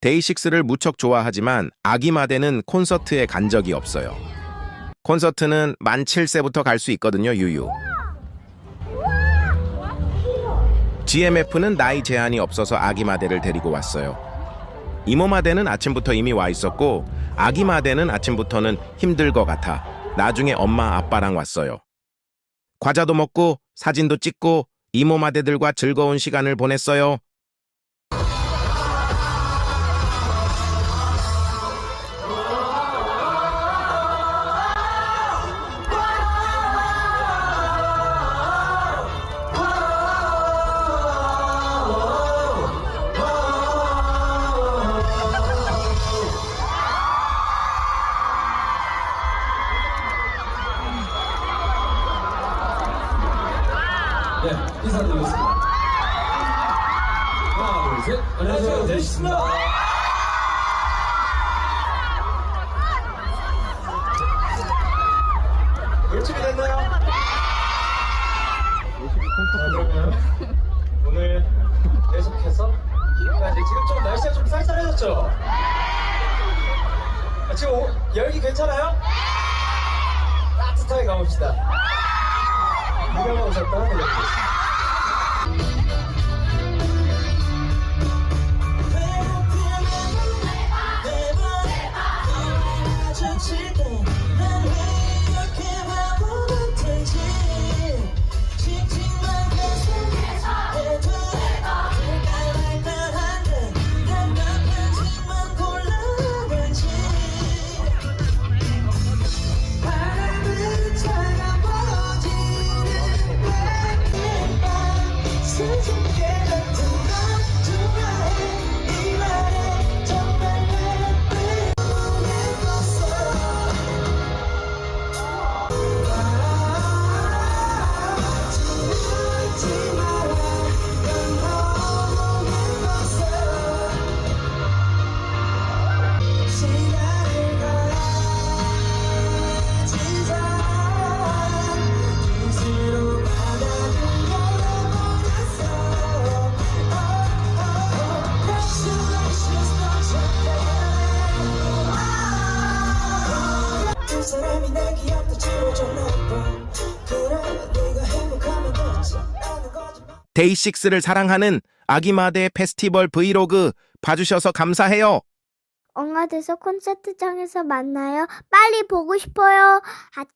데이식스를 무척 좋아하지만 아기마대는 콘서트에 간 적이 없어요. 콘서트는 만 7세부터 갈 수 있거든요, 유유. GMF는 나이 제한이 없어서 아기마대를 데리고 왔어요. 이모마대는 아침부터 이미 와 있었고 아기마대는 아침부터는 힘들 것 같아 나중에 엄마 아빠랑 왔어요. 과자도 먹고 사진도 찍고 이모마대들과 즐거운 시간을 보냈어요. 네, 인사드리겠습니다. 하나, 둘, 셋. 안녕하세요, 데이식스입니다. 열심히 됐나요? 자, 그러면 오늘 계속해서 자, 이제 지금 좀 날씨가 좀 쌀쌀해졌죠? 아, 지금 오- 열기 괜찮아요? 따뜻하게 가봅시다. 누가 오셨다? 네, 수 데이식스를 사랑하는 아기마대 페스티벌 브이로그 봐주셔서 감사해요. 엉아돼서 콘서트장에서 만나요. 빨리 보고 싶어요. 하뚜?